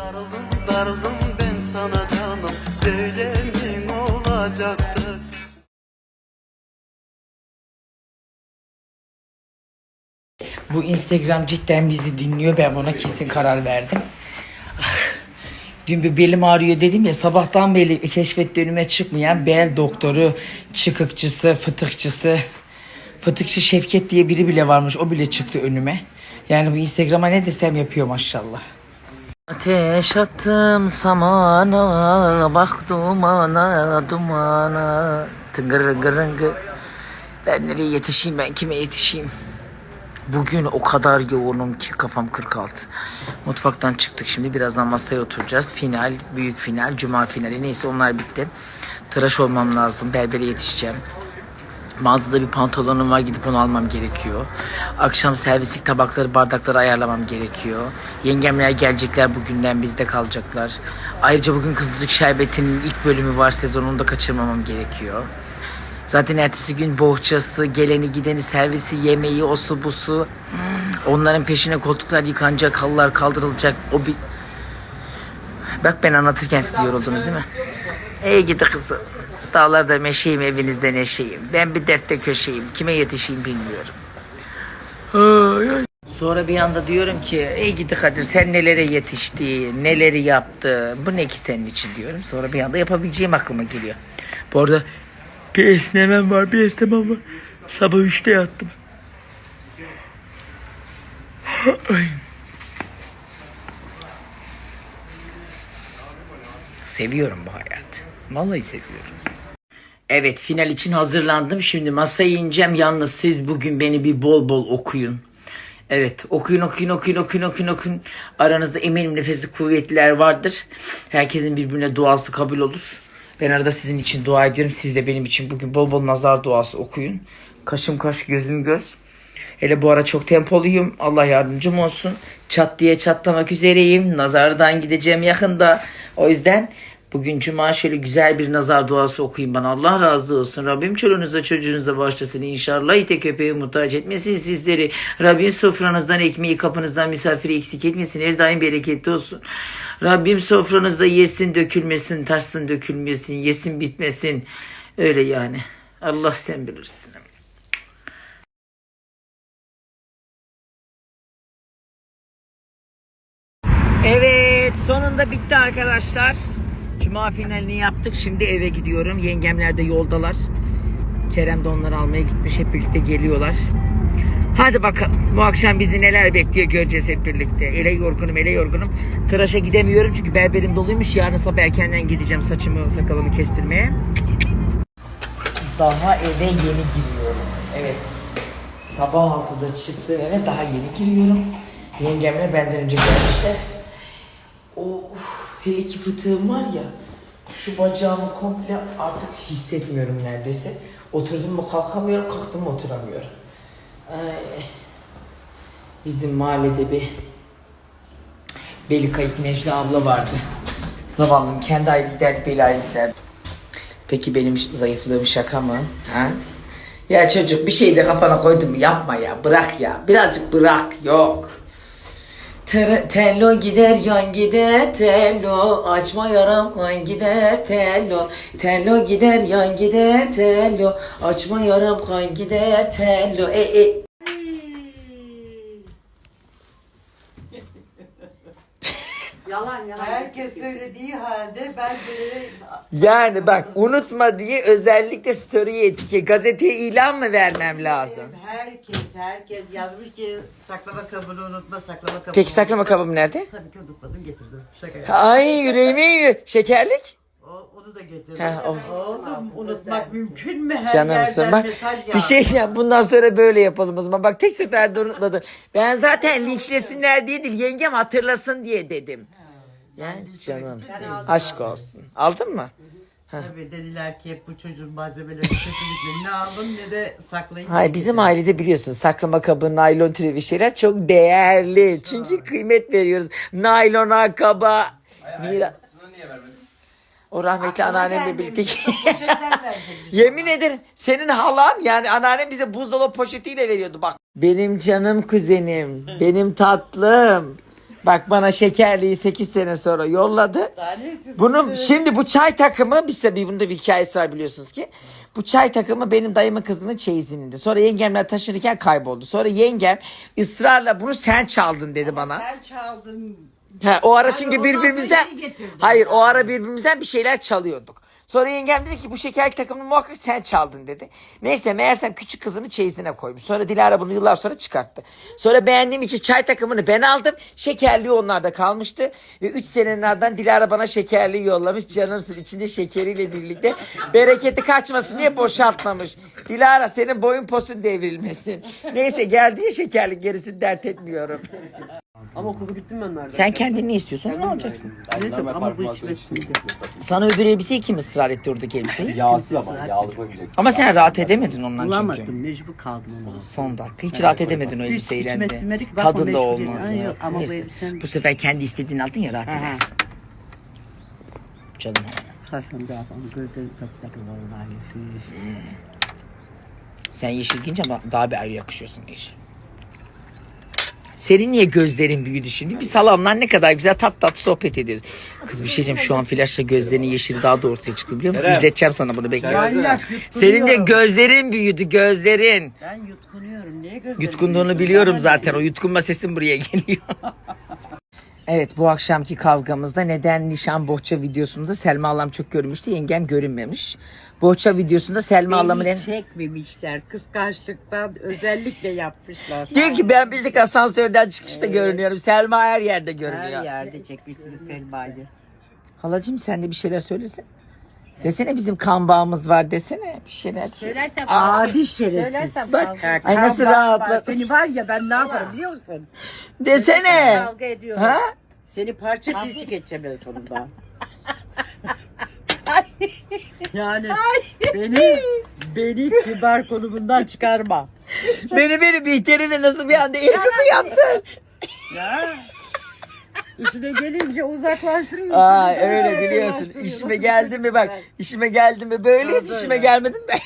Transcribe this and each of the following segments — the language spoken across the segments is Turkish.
Darıldım darıldım ben sana canım Böyle mi olacaktı Bu Instagram cidden bizi dinliyor. Ben buna kesin karar verdim. Ah, Dün bir belim ağrıyor dedim ya sabahtan beri keşfette önüme çıkmayan bel doktoru, çıkıkçısı, fıtıkçısı. Fıtıkçı Şevket diye biri bile varmış. O bile çıktı önüme. Yani bu Instagram'a ne desem yapıyor maşallah. Ateş attım samana, bak dumana, dumana. Tıngır gırıngı. Ben nereye yetişeyim, ben kime yetişeyim? Bugün o kadar yoğunum ki kafam 46. Mutfaktan çıktık şimdi birazdan masaya oturacağız. Final, büyük final, cuma finali neyse onlar bitti. Tıraş olmam lazım, berbere yetişeceğim. Mağazada bir pantolonum var gidip onu almam gerekiyor. Akşam servislik tabakları bardakları ayarlamam gerekiyor. Yengemler gelecekler bugünden bizde kalacaklar. Ayrıca bugün Kızılcık Şerbeti'nin ilk bölümü var sezonunu da kaçırmamam gerekiyor. Zaten ertesi gün bohçası, geleni gideni, servisi, yemeği, osu busu. Onların peşine koltuklar yıkanacak, halılar kaldırılacak. O bir... Bak ben anlatırken siz yoruldunuz değil mi? Ey gidi kızım. Dağlarda meşeyim, evinizde neşeyim. Ben bir dertte köşeyim. Kime yetişeyim bilmiyorum. Sonra bir anda diyorum ki ey gidi Kadir sen nelere yetişti, neleri yaptı. Bu ne ki senin için diyorum. Sonra bir anda yapabileceğim aklıma geliyor. Bu arada bir esnemem var, bir esnemem var. Sabah üçte yattım. Seviyorum bu hayatı. Vallahi seviyorum. Evet final için hazırlandım. Şimdi masaya ineceğim. Yalnız siz bugün beni bir bol bol okuyun. Evet okuyun okuyun okuyun okuyun okuyun okuyun. Aranızda eminim nefesi kuvvetliler vardır. Herkesin birbirine duası kabul olur. Ben arada sizin için dua ediyorum. Siz de benim için bugün bol bol nazar duası okuyun. Kaşım kaş gözüm göz. Hele bu ara çok tempoluyum. Allah yardımcım olsun. Çat diye çatlamak üzereyim. Nazardan gideceğim yakında. O yüzden bugün cuma şöyle güzel bir nazar duası okuyun bana. Allah razı olsun. Rabbim çoluğunuza çocuğunuza bağışlasın. İnşallah ite köpeğe muhtaç etmesin sizleri. Rabbim sofranızdan ekmeği kapınızdan misafiri eksik etmesin. Her daim bereketli olsun. Rabbim sofranızda yesin dökülmesin, taşsın dökülmesin, yesin bitmesin. Öyle yani. Allah sen bilirsin. Evet sonunda bitti arkadaşlar. Cuma finalini yaptık. Şimdi eve gidiyorum. Yengemler de yoldalar. Kerem de onları almaya gitmiş. Hep birlikte geliyorlar. Hadi bakalım. Bu akşam bizi neler bekliyor göreceğiz hep birlikte. Ele yorgunum, ele yorgunum. Tıraşa gidemiyorum çünkü berberim doluymuş. Yarın sabah erkenden gideceğim saçımı, sakalımı kestirmeye. Daha eve yeni giriyorum. Evet. Sabah 6'da çıktım eve daha yeni giriyorum. Yengemler benden önce gelmişler. O hele ki fıtığım var ya şu bacağımı komple artık hissetmiyorum neredeyse. Oturdum mu kalkamıyorum, kalktım mı oturamıyorum. Ay. Bizim mahallede bir beli kayık Necla abla vardı. Zavallım kendi ayrı giderdi, beli ayrı giderdi. Peki benim zayıflığım şaka mı? Ha? Ya çocuk bir şey de kafana koydun mu yapma ya bırak ya birazcık bırak yok. Ter- tello gider yan gider tello. Açma yaram kan gider tello. Tello gider yan gider tello. Açma yaram kan gider tello. E e Yalan yalan. Herkes söylediği halde ben de Yani bak unutma diye özellikle story etiket gazeteye ilan mı vermem lazım? herkes herkes yazmış ki saklama kabını unutma saklama kabını. Peki saklama kabım nerede? Tabii ki unutmadım getirdim. Şaka yaptım. Ay yüreğime iniyor. Şekerlik? O, onu da getirdim. Ha, oh. Oğlum unutmak mümkün mü? Her Canımsın yerden bak mesaj bir şey ya bundan sonra böyle yapalım o zaman. Bak tek seferde unutmadım. Ben zaten linçlesinler diye değil yengem hatırlasın diye dedim. Yani canımsın. Aşk olsun. Aldın mı? Tabii dediler ki hep bu çocuğun malzemeleri kesinlikle ne alın ne de saklayın. Hayır bizim ailede biliyorsun saklama kabı, naylon türevi şeyler çok değerli. Çünkü kıymet veriyoruz. Naylona, kaba. Mira... O rahmetli anneannemle birlikte. Yemin ederim senin halan yani anneannem bize buzdolabı poşetiyle veriyordu bak. Benim canım kuzenim, benim tatlım. Bak bana şekerliği 8 sene sonra yolladı. Bunun şimdi bu çay takımı bir sebebi bunda bir hikayesi var biliyorsunuz ki. Bu çay takımı benim dayımın kızının çeyizinde. Sonra yengemler taşınırken kayboldu. Sonra yengem ısrarla bunu sen çaldın dedi bana. Sen çaldın. Ha, o ara çünkü birbirimizden. Hayır o ara birbirimizden bir şeyler çalıyorduk. Sonra yengem dedi ki bu şekerlik takımını muhakkak sen çaldın dedi. Neyse meğersem küçük kızını çeyizine koymuş. Sonra Dilara bunu yıllar sonra çıkarttı. Sonra beğendiğim için çay takımını ben aldım. Şekerliği onlarda kalmıştı. Ve 3 senenin ardından Dilara bana şekerliği yollamış. Canımsın içinde şekeriyle birlikte. Bereketi kaçmasın diye boşaltmamış. Dilara senin boyun posun devrilmesin. Neyse geldi ya şekerlik gerisini dert etmiyorum. Ama okulu bittim ben nerede? Sen kendin ne istiyorsun ne olacaksın? Neyse ama bu içmesin. Sana öbür elbiseyi kim ısrar etti oradaki elbiseyi? Yağsız ama yağlı koymayacaksın. Ama sen rahat edemedin ondan çünkü. Bulamadım mecbur kaldım onu. Son dakika. Hiç rahat edemedin o Hiç elbiseyle içime de. sinmedik, bakma Tadı da mecbur olmadı. değil. Ay yok, ama bu Neyse. elbisen- Bu sefer kendi istediğini aldın ya rahat Aha. edersin. Canım. Saçım biraz ama gözlerim takı vallahi. Sen yeşil giyince ama daha bir ayrı yakışıyorsun yeşil. Senin niye gözlerin büyüdü şimdi? Biz halamlar ne kadar güzel tat tat sohbet ediyoruz. Kız bir şey diyeceğim şu an flaşla gözlerinin yeşili daha da ortaya çıktı biliyor musun? Kerem. İzleteceğim sana bunu bekle. Senin de gözlerin büyüdü gözlerin. Ben yutkunuyorum. Niye gözlerim? Yutkunduğunu biliyorum Bana zaten. O yutkunma sesin buraya geliyor. evet bu akşamki kavgamızda neden nişan bohça videosunda Selma Alam çok görünmüştü. Yengem görünmemiş. Bohça videosunda Selma. Beni çekmemişler. Kıskançlıktan özellikle yapmışlar. Diyor ki ben bildik asansörden çıkışta görünüyorum. Selma her yerde görünüyor. Her yerde çekmişsiniz Selma'yı. Halacığım sen de bir şeyler söylesin. Desene bizim kan bağımız var desene. Bir şeyler söyle. Söylersem Adi şerefsiz. Söylersem Bak, kavga, ay nasıl Kavga. Seni var ya ben ne yaparım biliyor musun? Desene. kavga ediyorum. Ha? Seni parça parça geçeceğim en sonunda. yani beni beni kibar konumundan çıkarma. Beni beni Bihter'ine nasıl bir anda el kızı yaptın. Ya. Üstüne gelince uzaklaştırıyorsun. Aa öyle biliyorsun. İşime geldi mi bak. işime geldi mi böyleyiz. İşime gelmedin ben.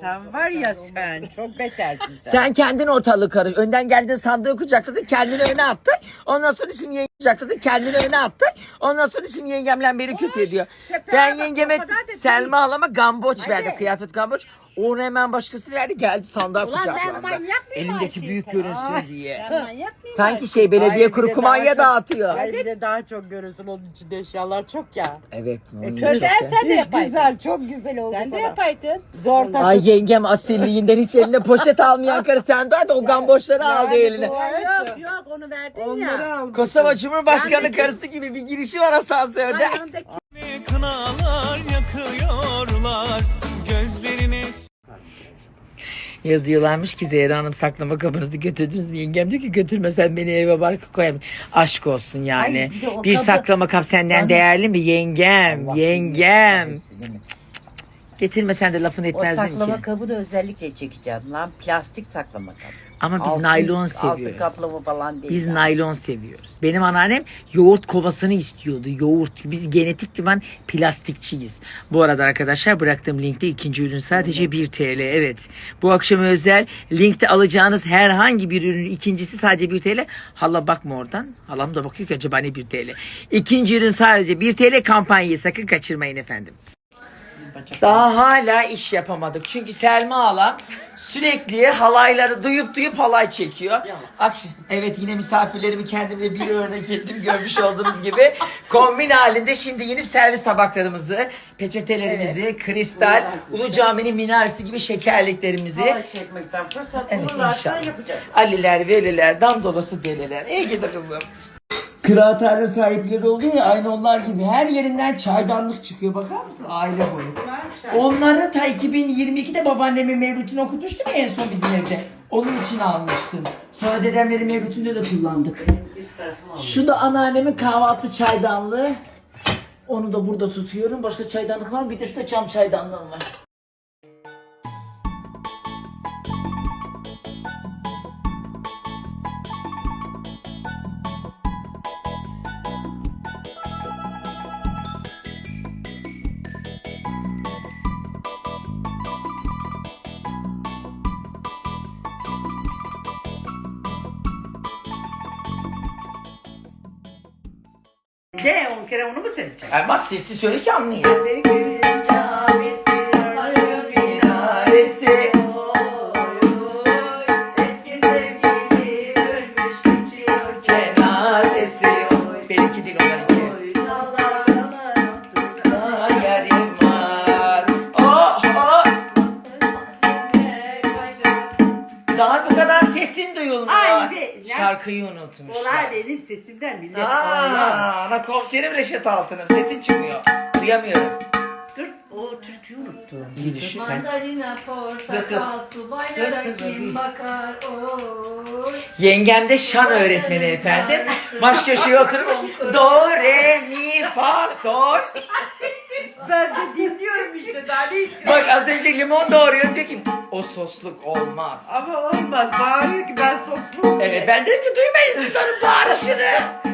Sen var ya sen çok betersin sen. Sen kendin ortalığı karış. Önden geldin sandığı kucakladın. Kendini öne attın. Ondan sonra şimdi kucakladın. Kendini öne attın. Ondan sonra şimdi yengemle beni kötü ediyor. Ben yengeme Selma halama gamboç Hadi. verdi. Kıyafet gamboç. Onu hemen başkası verdi. Geldi sandığa Ulan ben kucaklandı. manyak mıyım Elindeki Ayşe? büyük Ay. görünsün diye. Ben manyak mıyım? Sanki şey belediye bir kuru kumanya daha dağıtıyor. Hayır bir de daha çok görürsün onun içinde eşyalar çok ya. Evet. onun Köşe çok da- sen de Hiç yapaydın. güzel çok güzel oldu Sen de sana. yapaydın. Zor taşı. Ay yengem asilliğinden hiç eline poşet almayan karı sen de hadi o gamboşları aldı eline. Yok yok onu verdin Onları ya. almışsın. Cumhurbaşkanı Yani- karısı gibi bir girişi var asansörde. Kınalar yakıyorlar Gözlerini Yazıyorlarmış ki Zehra Hanım saklama kabınızı götürdünüz mü? Yengem diyor ki götürmesen beni eve barka koyarım. Aşk olsun yani. Ay, bir de o bir kabı- saklama kap senden değerli mi? Yengem, yengem. Getirmesen de lafını o etmezdim saklama ki. kabını özellikle çekeceğim lan. Plastik saklama kabı. Ama biz Altın- naylon Altın seviyoruz. kaplama falan değil. Biz yani. naylon seviyoruz. Benim anneannem yoğurt kovasını istiyordu. Yoğurt. Biz genetik liman plastikçiyiz. Bu arada arkadaşlar bıraktığım linkte ikinci ürün sadece 1 TL. Evet. Bu akşam özel linkte alacağınız herhangi bir ürünün ikincisi sadece 1 TL. Hala bakma oradan. Halam da bakıyor ki acaba ne 1 TL. İkinci ürün sadece 1 TL kampanyayı sakın kaçırmayın efendim. Daha hala iş yapamadık. Çünkü Selma hala sürekli halayları duyup duyup halay çekiyor. Akşam, evet yine misafirlerimi kendimle bir örnek ettim görmüş olduğunuz gibi. Kombin halinde şimdi yeni servis tabaklarımızı, peçetelerimizi, kristal, Ulu Cami'nin minaresi gibi şekerliklerimizi. Halay çekmekten fırsat Evet bulurlarsa inşallah. yapacağız. Aliler, veliler, dam dolusu deliler. İyi gidi kızım. Kıraathane sahipleri oluyor ya aynı onlar gibi. Her yerinden çaydanlık çıkıyor. Bakar mısın? Aile boyu. Onları ta 2022'de babaannemin mevlütünü okutmuştum ya en son bizim evde. Onun için almıştım. Sonra dedemlerin mevlütünde de kullandık. Şu da anneannemin kahvaltı çaydanlığı. Onu da burada tutuyorum. Başka çaydanlık var mı? Bir de şurada cam çaydanlığım var. De on kere onu mu söyleyeceksin? Yani bak sesli söyle ki anlayayım. Şarkıyı unutmuş. Olay benim sesimden millet Aa, ağlar. ana komiserim Reşat Altın'ım. Sesin çıkmıyor. Duyamıyorum. Dur o türküyü unuttum. İyi düşün. Mandalina, Yok, portakal, su baylara kim bakar? Oy. Yengem de şan öğretmeni efendim. Baş köşeye oturmuş. Do, re, mi, fa, sol. Ben de dinliyorum ne Bak az önce limon doğruyorum diyor ki o sosluk olmaz. Ama olmaz bağırıyor ki ben sosluyum. Evet ben dedim ki duymayın siz onun bağırışını.